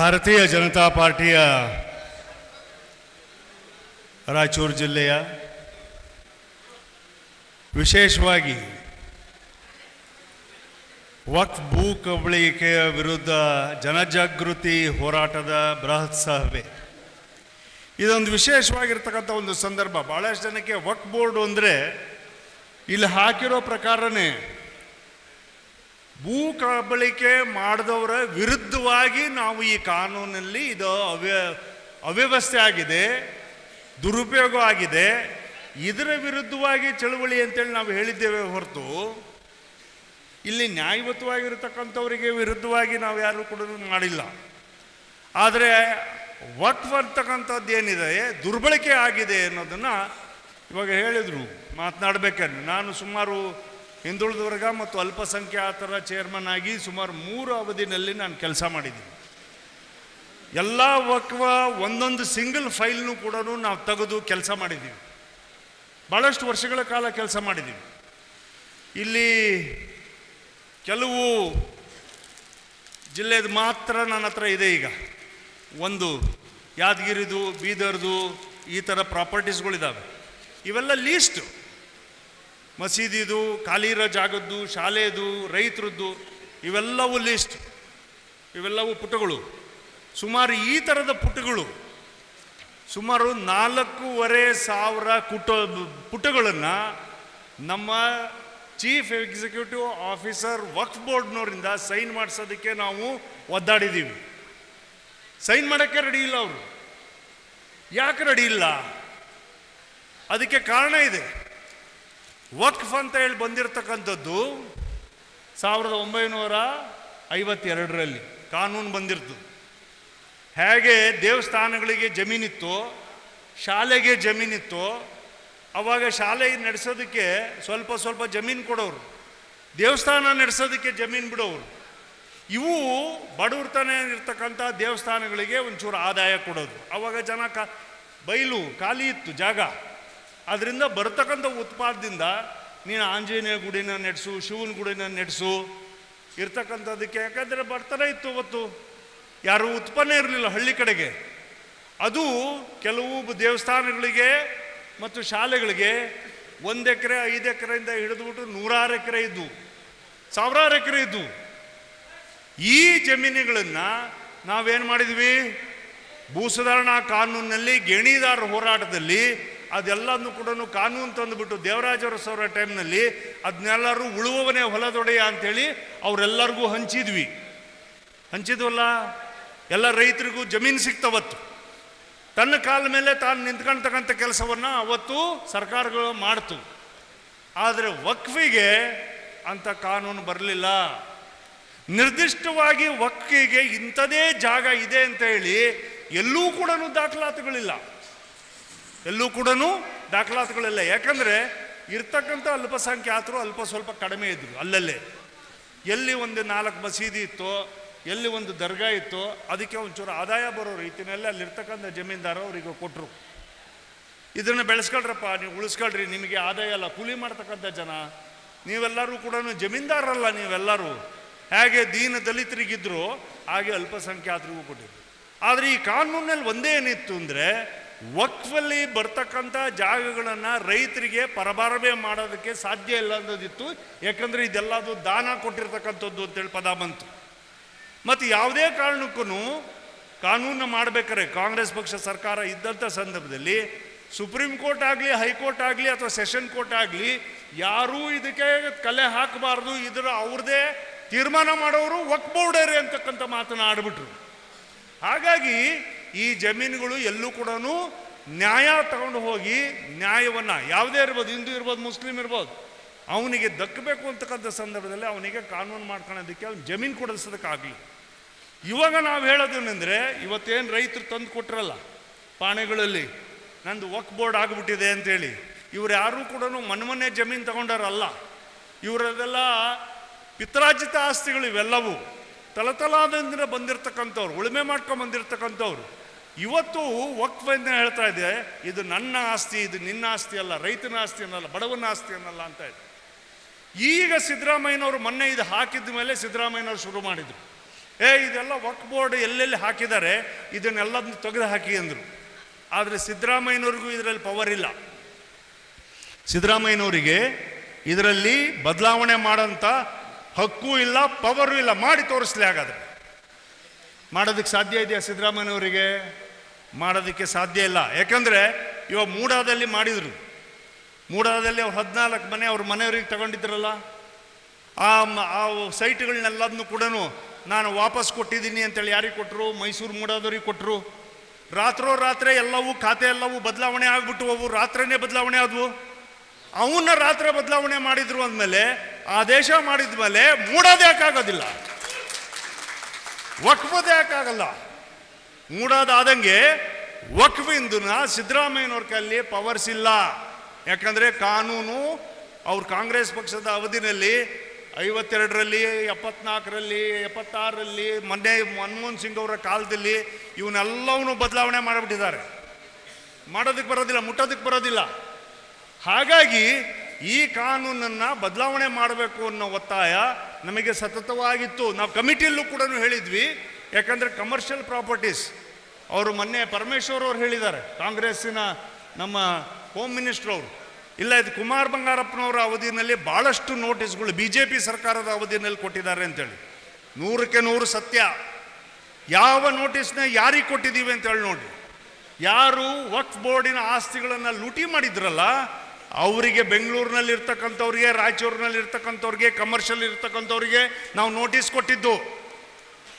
ಭಾರತೀಯ ಜನತಾ ಪಾರ್ಟಿಯ ರಾಯಚೂರು ಜಿಲ್ಲೆಯ ವಿಶೇಷವಾಗಿ ವಕ್ ಭೂ ಕಬಳಿಕೆಯ ವಿರುದ್ಧ ಜನಜಾಗೃತಿ ಹೋರಾಟದ ಬೃಹತ್ ಸಭೆ. ಇದೊಂದು ವಿಶೇಷವಾಗಿರ್ತಕ್ಕಂಥ ಒಂದು ಸಂದರ್ಭ. ಭಾಳಷ್ಟು ಜನಕ್ಕೆ ವಕ್ಫ್ ಬೋರ್ಡ್ ಅಂದರೆ ಇಲ್ಲಿ ಹಾಕಿರೋ ಪ್ರಕಾರನೇ ಭೂ ಕಬಳಿಕೆ ಮಾಡಿದವರ ವಿರುದ್ಧವಾಗಿ ನಾವು ಈ ಕಾನೂನಲ್ಲಿ ಇದು ಅವ್ಯ, ಅವ್ಯವಸ್ಥೆ ಆಗಿದೆ, ದುರುಪಯೋಗ ಆಗಿದೆ. ಇದರ ವಿರುದ್ಧವಾಗಿ ಚಳುವಳಿ ಅಂತೇಳಿ ನಾವು ಹೇಳಿದ್ದೇವೆ ಹೊರತು, ಇಲ್ಲಿ ನ್ಯಾಯಯುತವಾಗಿರತಕ್ಕಂಥವರಿಗೆ ವಿರುದ್ಧವಾಗಿ ನಾವು ಯಾರು ಕೂಡ ಮಾಡಿಲ್ಲ. ಆದರೆ ವಕ್ಫ್ ಅಂತಕ್ಕಂಥದ್ದು ಏನಿದೆ, ದುರ್ಬಳಕೆ ಆಗಿದೆ ಅನ್ನೋದನ್ನು ಇವಾಗ ಹೇಳಿದರು ಮಾತನಾಡಬೇಕಾದ್ರೆ ನಾನು ಸುಮಾರು ಹಿಂದುಳಿದ ವರ್ಗ ಮತ್ತು ಅಲ್ಪಸಂಖ್ಯಾತರ ಚೇರ್ಮನ್ ಆಗಿ ಸುಮಾರು ಮೂರು ಅವಧಿನಲ್ಲಿ ನಾನು ಕೆಲಸ ಮಾಡಿದ್ದೀನಿ. ಎಲ್ಲ ವಕ್ವ ಒಂದೊಂದು ಸಿಂಗಲ್ ಫೈಲ್ನು ಕೂಡ ನಾವು ತೆಗೆದು ಕೆಲಸ ಮಾಡಿದ್ದೀವಿ. ಭಾಳಷ್ಟು ವರ್ಷಗಳ ಕಾಲ ಕೆಲಸ ಮಾಡಿದ್ದೀವಿ. ಇಲ್ಲಿ ಕೆಲವು ಜಿಲ್ಲೆದು ಮಾತ್ರ ನನ್ನ ಹತ್ರ ಇದೆ ಈಗ. ಒಂದು ಯಾದಗಿರಿದು, ಬೀದರ್ದು ಈ ಥರ ಪ್ರಾಪರ್ಟೀಸ್ಗಳಿದ್ದಾವೆ ಇವೆಲ್ಲ ಲೀಸ್ಟು ಮಸೀದಿದು ಖಾಲಿ ಇರೋ ಜಾಗದ್ದು ಶಾಲೆದು, ರೈತರದ್ದು, ಇವೆಲ್ಲವೂ ಲಿಸ್ಟ್ ಇವೆಲ್ಲವೂ ಪುಟಗಳು. ಸುಮಾರು ಈ ಥರದ ಪುಟಗಳು. ಸುಮಾರು ನಾಲ್ಕೂವರೆ ಸಾವಿರ ಕುಟ, ಪುಟಗಳನ್ನು ನಮ್ಮ ಚೀಫ್ ಎಕ್ಸಿಕ್ಯೂಟಿವ್ ಆಫೀಸರ್ ವಕ್ಫ್ ಬೋರ್ಡ್ನವರಿಂದ ಸೈನ್ ಮಾಡಿಸೋದಕ್ಕೆ ನಾವು ಒದ್ದಾಡಿದ್ದೀವಿ ಸೈನ್ ಮಾಡೋಕ್ಕೆ ರೆಡಿ ಇಲ್ಲ ಅವರು. ಯಾಕೆ ರೆಡಿ ಇಲ್ಲ? ಅದಕ್ಕೆ ಕಾರಣ ಇದೆ. ವಕ್ಫ್ ಅಂತ ಹೇಳಿ ಬಂದಿರತಕ್ಕಂಥದ್ದು ಸಾವಿರದ ಒಂಬೈನೂರ ಐವತ್ತೆರಡರಲ್ಲಿ ಕಾನೂನು ಬಂದಿರ್ತು ಹೇಗೆ ದೇವಸ್ಥಾನಗಳಿಗೆ ಜಮೀನಿತ್ತು, ಶಾಲೆಗೆ ಜಮೀನಿತ್ತು, ಅವಾಗ ಶಾಲೆ ನಡೆಸೋದಕ್ಕೆ ಸ್ವಲ್ಪ ಸ್ವಲ್ಪ ಜಮೀನು ಕೊಡೋರು, ದೇವಸ್ಥಾನ ನಡೆಸೋದಕ್ಕೆ ಜಮೀನು ಬಿಡೋರು. ಇವು ಬಡವರ್ತನ ಇರ್ತಕ್ಕಂಥ ದೇವಸ್ಥಾನಗಳಿಗೆ ಒಂಚೂರು ಆದಾಯ ಕೊಡೋದು. ಅವಾಗ ಜನ ಕ ಬೈಲು, ಖಾಲಿ ಇತ್ತು ಜಾಗ. ಅದರಿಂದ ಬರ್ತಕ್ಕಂಥ ಉತ್ಪಾದದಿಂದ ನೀನು ಆಂಜನೇಯ ಗುಡಿನ ನಡೆಸು, ಶಿವನ ಗುಡಿನ ನಡೆಸು, ಇರ್ತಕ್ಕಂಥದ್ದಕ್ಕೆ. ಯಾಕಂದರೆ ಬರ್ತಾನೆ ಇತ್ತು ಅವತ್ತು. ಯಾರು ಉತ್ಪನ್ನ ಇರಲಿಲ್ಲ ಹಳ್ಳಿ ಕಡೆಗೆ. ಅದು ಕೆಲವು ದೇವಸ್ಥಾನಗಳಿಗೆ ಮತ್ತು ಶಾಲೆಗಳಿಗೆ ಒಂದು ಎಕರೆ, ಐದು ಎಕರೆಯಿಂದ ಹಿಡಿದುಬಿಟ್ಟು ನೂರಾರು ಎಕರೆ ಇದ್ದು ಸಾವಿರಾರು ಎಕರೆ ಇದ್ದು ಈ ಜಮೀನುಗಳನ್ನು ನಾವೇನು ಮಾಡಿದ್ವಿ? ಭೂ ಸುಧಾರಣಾ ಕಾನೂನಿನಲ್ಲಿ ಗೇಣಿದಾರ ಹೋರಾಟದಲ್ಲಿ ಅದೆಲ್ಲನೂ ಕೂಡ ಕಾನೂನು ತಂದುಬಿಟ್ಟು ದೇವರಾಜರ ಸೌರ ಟೈಮ್ನಲ್ಲಿ ಅದನ್ನೆಲ್ಲರೂ ಉಳುವವನೇ ಹೊಲದೊಡೆಯ ಅಂಥೇಳಿ ಅವರೆಲ್ಲರಿಗೂ ಹಂಚಿದ್ವಿ. ಹಂಚಿದ್ವಲ್ಲ? ಎಲ್ಲ ರೈತರಿಗೂ ಜಮೀನು ಸಿಕ್ತವತ್ತು. ತನ್ನ ಕಾಲ ಮೇಲೆ ತಾನು ನಿಂತ್ಕೊಳ್ತಕ್ಕಂಥ ಕೆಲಸವನ್ನು ಅವತ್ತು ಸರ್ಕಾರಗಳು ಮಾಡ್ತು. ಆದರೆ ವಕ್ಫಿಗೆ ಅಂತ ಕಾನೂನು ಬರಲಿಲ್ಲ. ನಿರ್ದಿಷ್ಟವಾಗಿ ವಕ್ಫಿಗೆ ಇಂಥದೇ ಜಾಗ ಇದೆ ಅಂತ ಹೇಳಿ ಎಲ್ಲೂ ಕೂಡ ದಾಖಲಾತುಗಳಿಲ್ಲ. ಎಲ್ಲೂ ಕೂಡ ದಾಖಲಾತಿಗಳೆಲ್ಲ. ಯಾಕಂದರೆ ಇರ್ತಕ್ಕಂಥ ಅಲ್ಪಸಂಖ್ಯಾತರು ಅಲ್ಪ ಸ್ವಲ್ಪ ಕಡಿಮೆ ಇದ್ದರು ಅಲ್ಲಲ್ಲೇ. ಎಲ್ಲಿ ಒಂದು ನಾಲ್ಕು ಮಸೀದಿ ಇತ್ತೋ, ಎಲ್ಲಿ ಒಂದು ದರ್ಗಾ ಇತ್ತೋ, ಅದಕ್ಕೆ ಒಂಚೂರು ಆದಾಯ ಬರೋ ರೀತಿಯಲ್ಲಿ ಅಲ್ಲಿರ್ತಕ್ಕಂಥ ಜಮೀನ್ದಾರ ಅವರಿಗೆ ಕೊಟ್ಟರು ಇದನ್ನು ಬೆಳೆಸ್ಕೊಳ್ರಪ್ಪ, ನೀವು ಉಳಿಸ್ಕೊಳ್ರಿ, ನಿಮಗೆ ಆದಾಯ ಅಲ್ಲ ಕೂಲಿ ಮಾಡ್ತಕ್ಕಂಥ ಜನ, ನೀವೆಲ್ಲರೂ ಕೂಡ ಜಮೀನ್ದಾರರಲ್ಲ ನೀವೆಲ್ಲರೂ. ಹೇಗೆ ದೀನ ದಲಿತರಿಗಿದ್ರು, ಹಾಗೆ ಅಲ್ಪಸಂಖ್ಯಾತರಿಗೂ ಕೊಟ್ಟಿದ್ರು. ಆದರೆ ಈ ಕಾನೂನಲ್ಲಿ ಒಂದೇ ಏನಿತ್ತು ಅಂದರೆ ವಕ್ಫಲ್ಲಿ ಬರ್ತಕ್ಕಂಥ ಜಾಗಗಳನ್ನು ರೈತರಿಗೆ ಪರಭಾರವೇ ಮಾಡೋದಕ್ಕೆ ಸಾಧ್ಯ ಇಲ್ಲ ಅನ್ನೋದಿತ್ತು. ಯಾಕಂದರೆ ಇದೆಲ್ಲದು ದಾನ ಕೊಟ್ಟಿರ್ತಕ್ಕಂಥದ್ದು ಅಂತೇಳಿ ಪದ ಬಂತು. ಮತ್ತು ಯಾವುದೇ ಕಾರಣಕ್ಕೂ ಕಾನೂನು ಮಾಡಬೇಕಾದ್ರೆ ಕಾಂಗ್ರೆಸ್ ಪಕ್ಷ ಸರ್ಕಾರ ಇದ್ದಂಥ ಸಂದರ್ಭದಲ್ಲಿ ಸುಪ್ರೀಂ ಕೋರ್ಟ್ ಆಗಲಿ, ಹೈಕೋರ್ಟ್ ಆಗಲಿ ಅಥವಾ ಸೆಷನ್ ಕೋರ್ಟ್ ಆಗಲಿ ಯಾರೂ ಇದಕ್ಕೆ ಕಲೆ ಹಾಕಬಾರ್ದು. ಇದರ ಅವ್ರದೇ ತೀರ್ಮಾನ ಮಾಡೋರು ವಕ್ ಬೋರ್ಡರೇ ಅಂತಕ್ಕಂಥ ಮಾತನ್ನು ಆಡ್ಬಿಟ್ರು. ಹಾಗಾಗಿ ಈ ಜಮೀನುಗಳು ಎಲ್ಲೂ ಕೂಡ ನ್ಯಾಯ ತಗೊಂಡು ಹೋಗಿ ನ್ಯಾಯವನ್ನು, ಯಾವುದೇ ಇರ್ಬೋದು, ಹಿಂದೂ ಇರ್ಬೋದು, ಮುಸ್ಲಿಂ ಇರ್ಬೋದು, ಅವನಿಗೆ ದಕ್ಕಬೇಕು ಅಂತಕ್ಕಂಥ ಸಂದರ್ಭದಲ್ಲಿ ಅವನಿಗೆ ಕಾನೂನು ಮಾಡ್ಕೊಳ್ಳೋದಕ್ಕೆ ಅವ್ನು ಜಮೀನು ಕೊಡಿಸೋದಕ್ಕಾಗಲಿ ಇವಾಗ ನಾವು ಹೇಳೋದೇನೆಂದರೆ, ಇವತ್ತೇನು ರೈತರು ತಂದು ಕೊಟ್ರಲ್ಲ ಪಾಣೆಗಳಲ್ಲಿ, ನಂದು ವಕ್ ಬೋರ್ಡ್ ಆಗಿಬಿಟ್ಟಿದೆ ಅಂತೇಳಿ, ಇವ್ರು ಯಾರೂ ಕೂಡ ಮನ್ಮನೆ ಜಮೀನು ತಗೊಂಡಾರಲ್ಲ ಇವರದೆಲ್ಲ ಪಿತ್ರಾರ್ಜಿತ ಆಸ್ತಿಗಳು ಇವೆಲ್ಲವೂ ತಲತಲಾದಿಂದ ಬಂದಿರತಕ್ಕಂಥವ್ರು, ಉಳುಮೆ ಮಾಡ್ಕೊಂಡು ಬಂದಿರತಕ್ಕಂಥವ್ರು. ಇವತ್ತು ವಕ್ಫ್ ಹೇಳ್ತಾ ಇದೆ, ಇದು ನನ್ನ ಆಸ್ತಿ, ಇದು ನಿನ್ನ ಆಸ್ತಿ ಅಲ್ಲ, ರೈತನ ಆಸ್ತಿ ಅನ್ನಲ್ಲ, ಬಡವನ ಆಸ್ತಿ ಅನ್ನಲ್ಲ ಅಂತ ಇದೆ. ಈಗ ಸಿದ್ದರಾಮಯ್ಯನವರು ಮೊನ್ನೆ ಇದು ಹಾಕಿದ ಮೇಲೆ ಸಿದ್ದರಾಮಯ್ಯನವರು ಶುರು ಮಾಡಿದರು. ಏ, ಇದೆಲ್ಲ ವಕ್ ಬೋರ್ಡ್ ಎಲ್ಲೆಲ್ಲಿ ಹಾಕಿದ್ದಾರೆ, ಇದನ್ನೆಲ್ಲದನ್ನು ತೆಗೆದು ಹಾಕಿ ಅಂದರು. ಆದರೆ ಸಿದ್ದರಾಮಯ್ಯನವ್ರಿಗೂ ಇದರಲ್ಲಿ ಪವರ್ ಇಲ್ಲ. ಸಿದ್ದರಾಮಯ್ಯನವರಿಗೆ ಇದರಲ್ಲಿ ಬದಲಾವಣೆ ಮಾಡೋಂಥ ಹಕ್ಕು ಇಲ್ಲ ಪವರು ಇಲ್ಲ, ಮಾಡಿ ತೋರಿಸ್ಲಿ ಹಾಗಾದ್ರೆ. ಮಾಡೋದಕ್ಕೆ ಸಾಧ್ಯ ಇದೆಯಾ ಸಿದ್ದರಾಮಯ್ಯನವರಿಗೆ? ಮಾಡೋದಕ್ಕೆ ಸಾಧ್ಯ ಇಲ್ಲ. ಯಾಕಂದರೆ ಇವಾಗ ಮೂಡಾದಲ್ಲಿ ಮಾಡಿದರು. ಮೂಡಾದಲ್ಲಿ ಅವ್ರು ಹದಿನಾಲ್ಕು ಮನೆ ಅವ್ರ ಮನೆಯವ್ರಿಗೆ ತಗೊಂಡಿದ್ರಲ್ಲ, ಆ ಆ ಸೈಟ್ಗಳನ್ನೆಲ್ಲದನ್ನು ಕೂಡ ನಾನು ವಾಪಸ್ ಕೊಟ್ಟಿದ್ದೀನಿ ಅಂತೇಳಿ ಯಾರಿಗೆ ಕೊಟ್ಟರು ಮೈಸೂರು ಮೂಡಾದವ್ರಿಗೆ ಕೊಟ್ಟರು ರಾತ್ರೋ ರಾತ್ರಿ ಎಲ್ಲವೂ ಖಾತೆ ಎಲ್ಲವೂ ಬದಲಾವಣೆ ಆಗ್ಬಿಟ್ಟು ಅವು ರಾತ್ರಿನೇ ಬದಲಾವಣೆ ಆದವು. ಅವನ್ನ ರಾತ್ರಿ ಬದಲಾವಣೆ ಮಾಡಿದ್ರು ಅಂದಮೇಲೆ ಆದೇಶ ಮಾಡಿದ ಮೇಲೆ ಮೂಡೋದು ಯಾಕಾಗೋದಿಲ್ಲ. ವಕ್ಫದ್ ಯಾಕಾಗಲ್ಲ. ಮೂಡೋದಾದಂಗೆ ವಕ್ಫಿಂದನ ಸಿದ್ದರಾಮಯ್ಯನವ್ರ ಕೈಯಲ್ಲಿ ಪವರ್ಸ್ ಇಲ್ಲ. ಯಾಕಂದರೆ ಕಾನೂನು ಅವ್ರ ಕಾಂಗ್ರೆಸ್ ಪಕ್ಷದ ಅವಧಿನಲ್ಲಿ ಐವತ್ತೆರಡರಲ್ಲಿ, ಎಪ್ಪತ್ನಾಲ್ಕರಲ್ಲಿ, ಎಪ್ಪತ್ತಾರರಲ್ಲಿ, ಮೊನ್ನೆ ಮನಮೋಹನ್ ಸಿಂಗ್ ಅವರ ಕಾಲದಲ್ಲಿ ಇವನ್ನೆಲ್ಲವನ್ನೂ ಬದಲಾವಣೆ ಮಾಡಿಬಿಟ್ಟಿದ್ದಾರೆ. ಮಾಡೋದಕ್ಕೆ ಬರೋದಿಲ್ಲ ಮುಟ್ಟೋದಕ್ಕೆ ಬರೋದಿಲ್ಲ. ಹಾಗಾಗಿ ಈ ಕಾನೂನನ್ನು ಬದಲಾವಣೆ ಮಾಡಬೇಕು ಅನ್ನೋ ಒತ್ತಾಯ ನಮಗೆ ಸತತವಾಗಿತ್ತು. ನಾವು ಕಮಿಟಿಯಲ್ಲೂ ಕೂಡ ಹೇಳಿದ್ವಿ. ಯಾಕಂದರೆ ಕಮರ್ಷಿಯಲ್ ಪ್ರಾಪರ್ಟೀಸ್ ಅವರು ಮೊನ್ನೆ ಪರಮೇಶ್ವರ್ ಅವರು ಹೇಳಿದ್ದಾರೆ, ಕಾಂಗ್ರೆಸ್ಸಿನ ನಮ್ಮ ಹೋಮ್ ಮಿನಿಸ್ಟರ್ ಅವರು. ಇಲ್ಲ, ಇದು ಕುಮಾರ್ ಬಂಗಾರಪ್ಪನವರ ಅವಧಿಯಲ್ಲಿ ಭಾಳಷ್ಟು ನೋಟಿಸ್ಗಳು ಬಿ ಜೆ ಪಿ ಸರ್ಕಾರದ ಅವಧಿಯಲ್ಲಿ ಕೊಟ್ಟಿದ್ದಾರೆ ಅಂತೇಳಿ. ನೂರಕ್ಕೆ ನೂರು ಸತ್ಯ. ಯಾವ ನೋಟಿಸ್ನ ಯಾರಿಗೆ ಕೊಟ್ಟಿದ್ದೀವಿ ಅಂತೇಳಿ ನೋಡಿ. ಯಾರು ವಕ್ಫ್ ಬೋರ್ಡಿನ ಆಸ್ತಿಗಳನ್ನು ಲೂಟಿ ಮಾಡಿದ್ರಲ್ಲ, ಅವರಿಗೆ ಬೆಂಗಳೂರಿನಲ್ಲಿ ಇರ್ತಕ್ಕಂಥವ್ರಿಗೆ, ರಾಯಚೂರಿನಲ್ಲಿ ಇರ್ತಕ್ಕಂಥವ್ರಿಗೆ ಕಮರ್ಷಿಯಲ್ ಇರ್ತಕ್ಕಂಥವ್ರಿಗೆ ನಾವು ನೋಟಿಸ್ ಕೊಟ್ಟಿದ್ದು.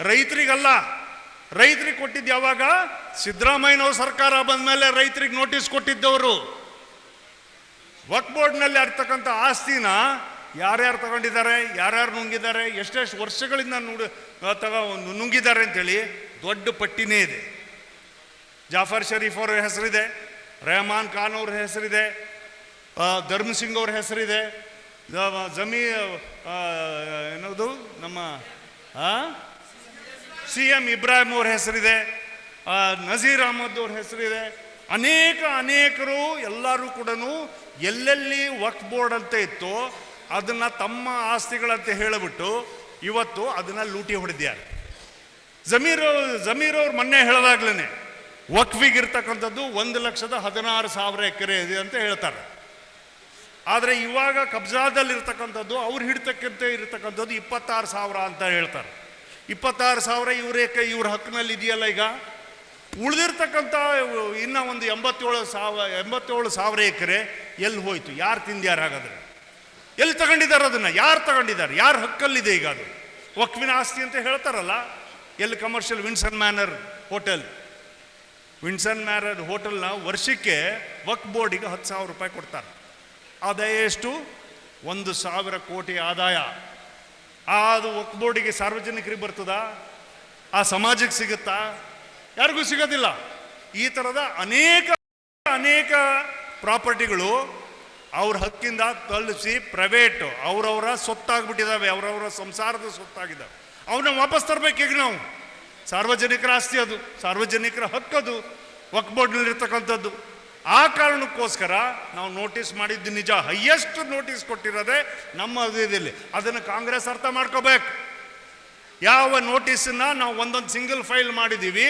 ರೈತರಿಗಲ್ಲ. ರೈತರಿಗೆ ಕೊಟ್ಟಿದ್ದು ಯಾವಾಗ? ಸಿದ್ದರಾಮಯ್ಯನವ್ರ ಸರ್ಕಾರ ಬಂದ ಮೇಲೆ ರೈತರಿಗೆ ನೋಟಿಸ್ ಕೊಟ್ಟಿದ್ದವರು. ವಕ್ ಬೋರ್ಡ್ನಲ್ಲಿ ಇರ್ತಕ್ಕಂಥ ಆಸ್ತಿನ ಯಾರ್ಯಾರು ತಗೊಂಡಿದ್ದಾರೆ, ಯಾರ್ಯಾರು ನುಂಗಿದ್ದಾರೆ, ಎಷ್ಟೆಷ್ಟು ವರ್ಷಗಳಿಂದ ನುಡಿ ತಗ ನುಂಗಿದ್ದಾರೆ ಅಂತೇಳಿ ದೊಡ್ಡ ಪಟ್ಟಿನೇ ಇದೆ. ಜಾಫರ್ ಶರೀಫ್ ಅವ್ರ ಹೆಸರಿದೆ, ರೆಹಮಾನ್ ಖಾನ್ ಅವ್ರ ಹೆಸರಿದೆ ಧರ್ಮಸಿಂಗ್ ಧರ್ಮ್ ಸಿಂಗ್ ಅವ್ರ ಹೆಸರಿದೆ ಜಮೀ ಏನದು, ನಮ್ಮ ಸಿ ಎಂ ಇಬ್ರಾಹಿಂ ಅವ್ರ ಹೆಸರಿದೆ ನಜೀರ್ ಅಹಮದ್ ಅವ್ರ ಹೆಸರಿದೆ. ಅನೇಕ ಅನೇಕರು ಎಲ್ಲರೂ ಕೂಡ ಎಲ್ಲೆಲ್ಲಿ ವಕ್ ಬೋರ್ಡ್ ಅಂತ ಇತ್ತು ಅದನ್ನು ತಮ್ಮ ಆಸ್ತಿಗಳಂತ ಹೇಳಿಬಿಟ್ಟು ಇವತ್ತು ಅದನ್ನು ಲೂಟಿ ಹೊಡೆದಿದ್ದಾರೆ ಜಮೀರ್ ಜಮೀರ್ ಅವ್ರು ಮೊನ್ನೆ ಹೇಳಿದಾಗ್ಲೇ ವಕ್ಫಿಗಿರ್ತಕ್ಕಂಥದ್ದು ಒಂದು ಲಕ್ಷದ ಹದಿನಾರು ಸಾವಿರ ಎಕರೆ ಇದೆ ಅಂತ ಹೇಳ್ತಾರೆ. ಆದರೆ ಇವಾಗ ಕಬ್ಜಾದಲ್ಲಿ ಇರ್ತಕ್ಕಂಥದ್ದು ಅವ್ರು ಹಿಡ್ತಕ್ಕಂತೆ ಇರತಕ್ಕಂಥದ್ದು ಇಪ್ಪತ್ತಾರು ಸಾವಿರ ಅಂತ ಹೇಳ್ತಾರೆ. ಇಪ್ಪತ್ತಾರು ಸಾವಿರ ಇವ್ರ ಇವ್ರ ಹಕ್ಕಿನಲ್ಲಿ ಇದೆಯಲ್ಲ ಈಗ? ಉಳಿದಿರ್ತಕ್ಕಂಥ ಇನ್ನೂ ಒಂದು ಎಂಬತ್ತೇಳು ಸಾವಿರ ಎಂಬತ್ತೇಳು ಸಾವಿರ ಎಕರೆ ಎಲ್ಲಿ ಹೋಯ್ತು? ಯಾರು ತಿಂದ್ಯಾರು ಹಾಗಾದ್ರೆ? ಎಲ್ಲಿ ತಗೊಂಡಿದ್ದಾರೆ ಅದನ್ನು? ಯಾರು ತಗೊಂಡಿದ್ದಾರೆ? ಯಾರ ಹಕ್ಕಲ್ಲಿದೆ ಈಗ ಅದು? ಒಕ್ವಿನ ಆಸ್ತಿ ಅಂತ ಹೇಳ್ತಾರಲ್ಲ ಎಲ್ಲಿ commercial Vinson Manor hotel. Vinson Manor ಹೋಟೆಲ್ನ ವರ್ಷಕ್ಕೆ ವಕ್ ಬೋರ್ಡಿಗೆ ಹತ್ತು ಸಾವಿರ ರೂಪಾಯಿ ಕೊಡ್ತಾರೆ. ಆದಾಯ ಎಷ್ಟು ಒಂದು ಸಾವಿರ ಕೋಟಿ ಆದಾಯ. ಆ ಅದು ವಕ್ ಬೋರ್ಡಿಗೆ ಸಾರ್ವಜನಿಕರಿಗೆ ಬರ್ತದ? ಆ ಸಮಾಜಕ್ಕೆ ಸಿಗುತ್ತಾ? ಯಾರಿಗೂ ಸಿಗೋದಿಲ್ಲ. ಈ ಥರದ ಅನೇಕ ಅನೇಕ ಪ್ರಾಪರ್ಟಿಗಳು ಅವ್ರ ಹಕ್ಕಿಂದ ತಲುಸಿ ಪ್ರೈವೇಟು, ಅವರವರ ಸೊತ್ತಾಗ್ಬಿಟ್ಟಿದ್ದಾವೆ ಅವರವರ ಸಂಸಾರದ ಸೊತ್ತಾಗಿದ್ದಾವೆ ಅವನ್ನ ವಾಪಸ್ ಈಗ ನಾವು? ಸಾರ್ವಜನಿಕರ ಆಸ್ತಿ ಅದು, ಸಾರ್ವಜನಿಕರ ಹಕ್ಕದು ವಕ್ ಬೋರ್ಡ್ನಲ್ಲಿರ್ತಕ್ಕಂಥದ್ದು ಆ ಕಾರಣಕ್ಕೋಸ್ಕರ ನಾವು ನೋಟಿಸ್ ಮಾಡಿದ್ದು ನಿಜ. ಹೈಯೆಸ್ಟ್ ನೋಟಿಸ್ ಕೊಟ್ಟಿರೋದೇ ನಮ್ಮ ಇದರಲ್ಲಿ ಅದನ್ನು ಕಾಂಗ್ರೆಸ್ ಅರ್ಥ ಮಾಡ್ಕೋಬೇಕು. ಯಾವ ನೋಟಿಸನ್ನ ನಾವು ಒಂದೊಂದು ಸಿಂಗಲ್ ಫೈಲ್ ಮಾಡಿದ್ದೀವಿ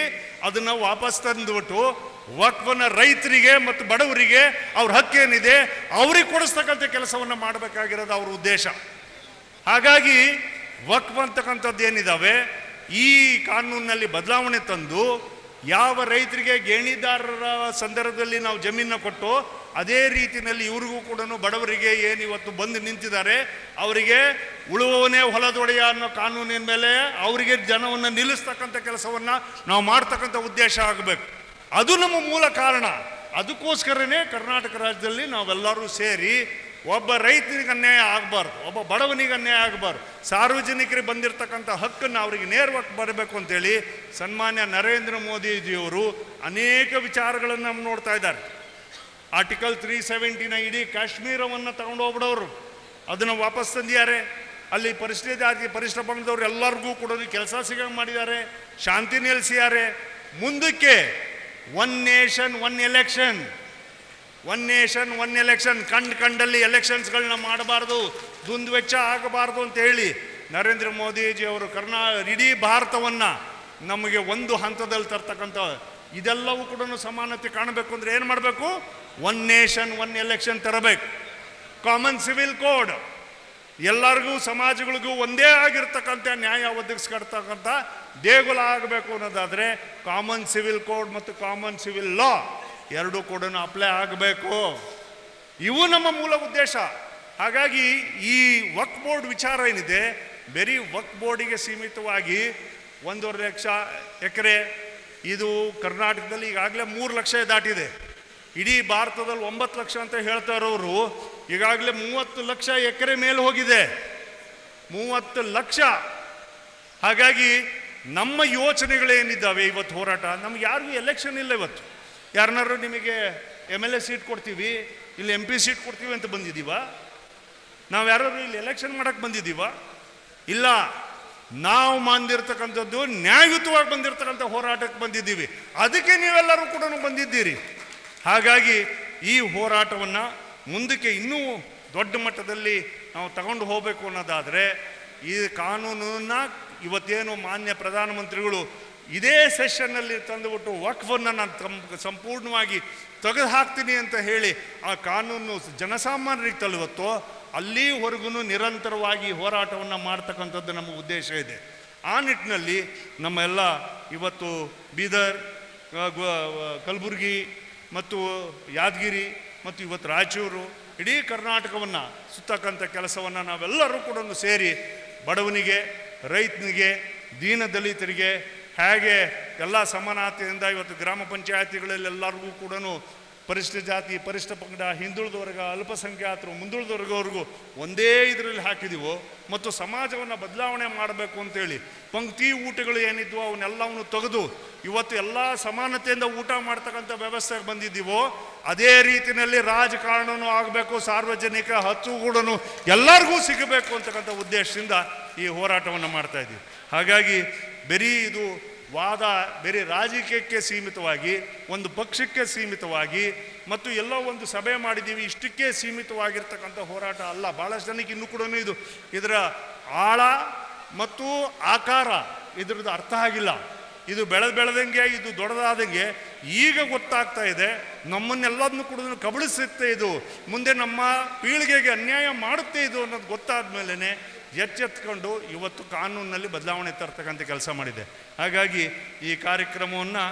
ಅದನ್ನು ವಾಪಸ್ ತಂದುಬಿಟ್ಟು ವಕ್ಫನ ರೈತರಿಗೆ ಮತ್ತು ಬಡವರಿಗೆ ಅವ್ರ ಹಕ್ಕೇನಿದೆ ಅವ್ರಿಗೆ ಕೊಡಿಸ್ತಕ್ಕಂಥ ಕೆಲಸವನ್ನು ಮಾಡಬೇಕಾಗಿರೋದು ಅವ್ರ ಉದ್ದೇಶ. ಹಾಗಾಗಿ ವಕ್ಫ್ ಅಂತಕ್ಕಂಥದ್ದು ಏನಿದಾವೆ, ಈ ಕಾನೂನಿನಲ್ಲಿ ಬದಲಾವಣೆ ತಂದು ಯಾವ ರೈತರಿಗೆ ಗೇಣಿದಾರರ ಸಂದರ್ಭದಲ್ಲಿ ನಾವು ಜಮೀನನ್ನ ಕೊಟ್ಟು, ಅದೇ ರೀತಿಯಲ್ಲಿ ಇವ್ರಿಗೂ ಕೂಡ ಬಡವರಿಗೆ ಏನು ಇವತ್ತು ಬಂದು ನಿಂತಿದ್ದಾರೆ, ಅವರಿಗೆ ಉಳುವವನೇ ಹೊಲದೊಡೆಯ ಅನ್ನೋ ಕಾನೂನಿನ ಮೇಲೆ ಅವರಿಗೆ ಜನವನ್ನು ನಿಲ್ಲಿಸ್ತಕ್ಕಂಥ ಕೆಲಸವನ್ನು ನಾವು ಮಾಡ್ತಕ್ಕಂಥ ಉದ್ದೇಶ ಆಗಬೇಕು. ಅದು ನಮ್ಮ ಮೂಲ ಕಾರಣ. ಅದಕ್ಕೋಸ್ಕರನೇ ಕರ್ನಾಟಕ ರಾಜ್ಯದಲ್ಲಿ ನಾವೆಲ್ಲರೂ ಸೇರಿ ಒಬ್ಬ ರೈತನಿಗೆ ಅನ್ಯಾಯ ಆಗಬಾರ್ದು, ಒಬ್ಬ ಬಡವನಿಗೆ ಅನ್ಯಾಯ ಆಗಬಾರ್ದು. ಸಾರ್ವಜನಿಕರಿಗೆ ಬಂದಿರತಕ್ಕಂಥ ಹಕ್ಕನ್ನು ಅವರಿಗೆ ನೇರವಾಗಿ ಬರಬೇಕು ಅಂತೇಳಿ ಸನ್ಮಾನ್ಯ ನರೇಂದ್ರ ಮೋದಿಜಿಯವರು ಅನೇಕ ವಿಚಾರಗಳನ್ನು ನಾವು ನೋಡ್ತಾ ಇದ್ದಾರೆ. ಆರ್ಟಿಕಲ್ ತ್ರೀ ಸೆವೆಂಟಿನ ಇಡೀ ಕಾಶ್ಮೀರವನ್ನು ತಗೊಂಡು ಹೋಗ್ಬಿಡೋರು. ಅದನ್ನು ವಾಪಸ್ ತಂದಿದ್ದಾರೆ. ಅಲ್ಲಿ ಪರಿಸ್ಥಿತಿ ಜಾತಿ ಪರಿಶ್ರಮ ಬಂದವರು ಎಲ್ಲರಿಗೂ ಕೂಡ ಕೆಲಸ ಸಿಗಂಗೆ ಮಾಡಿದ್ದಾರೆ, ಶಾಂತಿ ನೆಲೆಸಿದ್ದಾರೆ. ಮುಂದಕ್ಕೆ one nation one election one nation one election ಕಂಡು ಕಂಡಲ್ಲಿ ಎಲೆಕ್ಷನ್ಸ್ಗಳನ್ನ ಮಾಡಬಾರ್ದು. ದುಂದುವೆಚ್ಚ ಆಗಬಾರ್ದು ಅಂತ ಹೇಳಿ ನರೇಂದ್ರ ಮೋದಿಜಿ ಅವರು ಕರ್ನಾ, ಇಡೀ ಭಾರತವನ್ನು ನಮಗೆ ಒಂದು ಹಂತದಲ್ಲಿ ತರ್ತಕ್ಕಂಥ ಇದೆಲ್ಲವೂ ಕೂಡ ಸಮಾನತೆ ಕಾಣಬೇಕು ಅಂದರೆ ಏನು ಮಾಡಬೇಕು? ಒನ್ ನೇಷನ್ ಒನ್ ಎಲೆಕ್ಷನ್ ತರಬೇಕು. ಕಾಮನ್ ಸಿವಿಲ್ ಕೋಡ್ ಎಲ್ಲರಿಗೂ, ಸಮಾಜಗಳಿಗೂ ಒಂದೇ ಆಗಿರ್ತಕ್ಕಂಥ ನ್ಯಾಯ ಒದಗಿಸ್ಕೊಡ್ತಕ್ಕಂಥ ದೇಗುಲ ಆಗಬೇಕು ಅನ್ನೋದಾದರೆ ಕಾಮನ್ ಸಿವಿಲ್ ಕೋಡ್ ಮತ್ತು ಕಾಮನ್ ಸಿವಿಲ್ ಲಾ ಎರಡೂ ಕೂಡ ಅಪ್ಲೈ ಆಗಬೇಕು. ಇವು ನಮ್ಮ ಮೂಲ ಉದ್ದೇಶ. ಹಾಗಾಗಿ ಈ ವಕ್ ಬೋರ್ಡ್ ವಿಚಾರ ಏನಿದೆ, ಬರೀ ವಕ್ ಬೋರ್ಡಿಗೆ ಸೀಮಿತವಾಗಿ ಒಂದೂವರೆ ಲಕ್ಷ ಎಕರೆ, ಇದು ಕರ್ನಾಟಕದಲ್ಲಿ ಈಗಾಗಲೇ ಮೂರು ಲಕ್ಷ ದಾಟಿದೆ. ಇಡೀ ಭಾರತದಲ್ಲಿ ಒಂಬತ್ತು ಲಕ್ಷ ಅಂತ ಹೇಳ್ತಾ ಇರೋರು, ಈಗಾಗಲೇ ಮೂವತ್ತು ಲಕ್ಷ ಎಕರೆ ಮೇಲೆ ಹೋಗಿದೆ. ಮೂವತ್ತು ಲಕ್ಷ. ಹಾಗಾಗಿ ನಮ್ಮ ಯೋಚನೆಗಳೇನಿದ್ದಾವೆ ಇವತ್ತು ಹೋರಾಟ? ನಮ್ಗೆ ಯಾರಿಗೂ ಎಲೆಕ್ಷನ್ ಇಲ್ಲ ಇವತ್ತು. ಯಾರನ್ನಾರು ನಿಮಗೆ ಎಂ ಎಲ್ ಎ ಸೀಟ್ ಕೊಡ್ತೀವಿ, ಇಲ್ಲಿ ಎಂ ಪಿ ಸೀಟ್ ಕೊಡ್ತೀವಿ ಅಂತ ಬಂದಿದ್ದೀವ? ನಾವು ಯಾರು ಇಲ್ಲಿ ಎಲೆಕ್ಷನ್ ಮಾಡೋಕ್ಕೆ ಬಂದಿದ್ದೀವ? ಇಲ್ಲ. ನಾವು ಬಂದಿರ್ತಕ್ಕಂಥದ್ದು ನ್ಯಾಯಯುತವಾಗಿ ಬಂದಿರತಕ್ಕಂಥ ಹೋರಾಟಕ್ಕೆ ಬಂದಿದ್ದೀವಿ. ಅದಕ್ಕೆ ನೀವೆಲ್ಲರೂ ಕೂಡ ಬಂದಿದ್ದೀರಿ. ಹಾಗಾಗಿ ಈ ಹೋರಾಟವನ್ನು ಮುಂದಕ್ಕೆ ಇನ್ನೂ ದೊಡ್ಡ ಮಟ್ಟದಲ್ಲಿ ನಾವು ತಗೊಂಡು ಹೋಗಬೇಕು ಅನ್ನೋದಾದರೆ, ಈ ಕಾನೂನನ್ನು ಇವತ್ತೇನು ಮಾನ್ಯ ಪ್ರಧಾನಮಂತ್ರಿಗಳು ಇದೇ ಸೆಷನ್ನಲ್ಲಿ ತಂದುಬಿಟ್ಟು ವಕ್ಫನ್ನು ನಾನು ಸಂಪೂರ್ಣವಾಗಿ ತೆಗೆದು ಹಾಕ್ತೀನಿ ಅಂತ ಹೇಳಿ ಆ ಕಾನೂನು ಜನಸಾಮಾನ್ಯರಿಗೆ ತಲುವತ್ತೋ, ಅಲ್ಲಿವರೆಗೂ ನಿರಂತರವಾಗಿ ಹೋರಾಟವನ್ನು ಮಾಡ್ತಕ್ಕಂಥದ್ದು ನಮ್ಮ ಉದ್ದೇಶ ಇದೆ. ಆ ನಿಟ್ಟಿನಲ್ಲಿ ನಮ್ಮ ಎಲ್ಲ ಇವತ್ತು ಬೀದರ್ ಕಲಬುರಗಿ ಮತ್ತು ಯಾದಗಿರಿ ಮತ್ತು ಇವತ್ತು ರಾಯಚೂರು, ಇಡೀ ಕರ್ನಾಟಕವನ್ನು ಸುತ್ತಕ್ಕಂಥ ಕೆಲಸವನ್ನು ನಾವೆಲ್ಲರೂ ಕೂಡ ಸೇರಿ ಬಡವನಿಗೆ, ರೈತನಿಗೆ, ದೀನ ದಲಿತರಿಗೆ ಹೇಗೆ ಎಲ್ಲ ಸಮಾನತೆಯಿಂದ ಇವತ್ತು ಗ್ರಾಮ ಪಂಚಾಯತಿಗಳಲ್ಲಿ ಎಲ್ಲರಿಗೂ ಕೂಡ ಪರಿಶಿಷ್ಟ ಜಾತಿ ಪರಿಶಿಷ್ಟ ಪಂಗಡ, ಹಿಂದುಳಿದ ವರ್ಗ, ಅಲ್ಪಸಂಖ್ಯಾತರು, ಮುಂದುಳಿದ ವರ್ಗವರೆಗೂ ಒಂದೇ ಇದರಲ್ಲಿ ಹಾಕಿದೀವೋ ಮತ್ತು ಸಮಾಜವನ್ನು ಬದಲಾವಣೆ ಮಾಡಬೇಕು ಅಂತೇಳಿ ಪಂಕ್ತಿ ಊಟಗಳು ಏನಿದ್ವು ಅವನ್ನೆಲ್ಲವನ್ನು ತೆಗೆದು ಇವತ್ತು ಎಲ್ಲ ಸಮಾನತೆಯಿಂದ ಊಟ ಮಾಡ್ತಕ್ಕಂಥ ವ್ಯವಸ್ಥೆಗೆ ಬಂದಿದ್ದೀವೋ ಅದೇ ರೀತಿಯಲ್ಲಿ ರಾಜಕಾರಣನೂ ಆಗಬೇಕು, ಸಾರ್ವಜನಿಕ ಹತ್ತು ಕೂಡ ಎಲ್ಲರಿಗೂ ಸಿಗಬೇಕು ಅಂತಕ್ಕಂಥ ಉದ್ದೇಶದಿಂದ ಈ ಹೋರಾಟವನ್ನು ಮಾಡ್ತಾ ಇದ್ದೀವಿ. ಹಾಗಾಗಿ ಬರೀ ಇದು ವಾದ, ಬೇರೆ ರಾಜಕೀಯಕ್ಕೆ ಸೀಮಿತವಾಗಿ, ಒಂದು ಪಕ್ಷಕ್ಕೆ ಸೀಮಿತವಾಗಿ, ಮತ್ತು ಎಲ್ಲೋ ಒಂದು ಸಭೆ ಮಾಡಿದ್ದೀವಿ, ಇಷ್ಟಕ್ಕೆ ಸೀಮಿತವಾಗಿರ್ತಕ್ಕಂಥ ಹೋರಾಟ ಅಲ್ಲ. ಭಾಳಷ್ಟು ಜನಕ್ಕೆ ಇನ್ನೂ ಕೂಡ ಇದು ಇದರ ಆಳ ಮತ್ತು ಆಕಾರ ಇದರದ್ದು ಅರ್ಥ ಆಗಿಲ್ಲ. ಇದು ಬೆಳೆದ ಬೆಳೆದಂಗೆ, ಇದು ದೊಡ್ಡದಾದಂಗೆ, ಈಗ ಗೊತ್ತಾಗ್ತಾ ಇದೆ ನಮ್ಮನ್ನೆಲ್ಲದನ್ನು ಕೂಡ ಕಬಳಿಸುತ್ತೆ ಇದು. ಮುಂದೆ ನಮ್ಮ ಪೀಳಿಗೆಗೆ ಅನ್ಯಾಯ ಮಾಡುತ್ತೆ ಇದು ಅನ್ನೋದು ಗೊತ್ತಾದ ಮೇಲೇ ಎಚ್ಚೆತ್ಕೊಂಡು ಇವತ್ತು ಕಾನೂನಿನಲ್ಲಿ ಬದಲಾವಣೆ ತರ್ತಕ್ಕಂಥ ಕೆಲಸ ಮಾಡಿದೆ. ಹಾಗಾಗಿ ಈ ಕಾರ್ಯಕ್ರಮವನ್ನು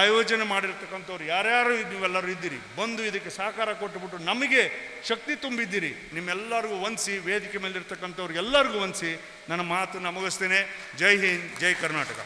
ಆಯೋಜನೆ ಮಾಡಿರ್ತಕ್ಕಂಥವ್ರು ಯಾರ್ಯಾರು ನೀವೆಲ್ಲರೂ ಇದ್ದೀರಿ, ಬಂದು ಇದಕ್ಕೆ ಸಹಕಾರ ಕೊಟ್ಟುಬಿಟ್ಟು ನಮಗೆ ಶಕ್ತಿ ತುಂಬಿದ್ದೀರಿ, ನಿಮ್ಮೆಲ್ಲರಿಗೂ ವಂದಿಸಿ, ವೇದಿಕೆ ಮೇಲಿರ್ತಕ್ಕಂಥವ್ರಿಗೆಲ್ಲರಿಗೂ ವಂದಿಸಿ, ನನ್ನ ಮಾತನ್ನು ಮುಗಿಸ್ತೇನೆ. ಜೈ ಹಿಂದ್, ಜೈ ಕರ್ನಾಟಕ.